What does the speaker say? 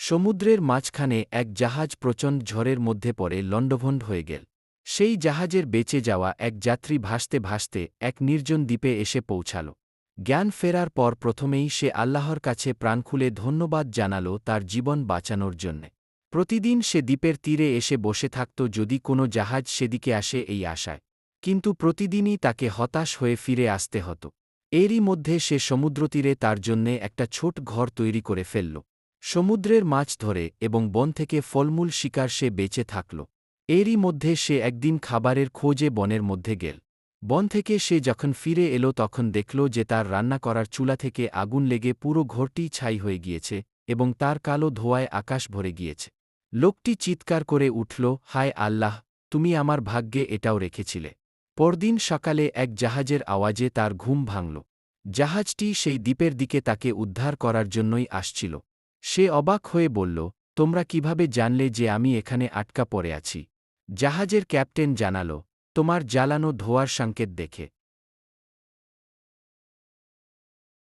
সমুদ্রের মাঝখানে এক জাহাজ প্রচণ্ড ঝড়ের মধ্যে পড়ে লণ্ডভণ্ড হয়ে গেল। সেই জাহাজের বেঁচে যাওয়া এক যাত্রী ভাসতে ভাসতে এক নির্জন দ্বীপে এসে পৌঁছাল। জ্ঞান ফেরার পর প্রথমেই সে আল্লাহর কাছে প্রাণ খুলে ধন্যবাদ জানাল তার জীবন বাঁচানোর জন্যে। প্রতিদিন সে দ্বীপের তীরে এসে বসে থাকত যদি কোনো জাহাজ সেদিকে আসে এই আশায়। কিন্তু প্রতিদিনই তাকে হতাশ হয়ে ফিরে আসতে হতো। এরই মধ্যে সে সমুদ্রতীরে তার জন্যে একটা ছোট ঘর তৈরি করে ফেলল। সমুদ্রের মাছ ধরে এবং বন থেকে ফলমূল শিকার সে বেঁচে থাকল। এরই মধ্যে সে একদিন খাবারের খোঁজে বনের মধ্যে গেল। বন থেকে সে যখন ফিরে এলো তখন দেখল যে তার রান্না করার চুলা থেকে আগুন লেগে পুরো ঘরটি ছাই হয়ে গিয়েছে এবং তার কালো ধোয়ায় আকাশ ভরে গিয়েছে। লোকটি চিৎকার করে উঠল, হায় আল্লাহ, তুমি আমার ভাগ্যে এটাও রেখেছিলে। পরদিন সকালে এক জাহাজের আওয়াজে তার ঘুম ভাঙল। জাহাজটি সেই দ্বীপের দিকে তাকে উদ্ধার করার জন্যই আসছিল। সে অবাক হয়ে বলল, তোমরা কীভাবে জানলে যে আমি এখানে আটকা পড়ে আছি? জাহাজের ক্যাপ্টেন জানাল, তোমার জ্বালানো ধোয়ার সংকেত দেখে।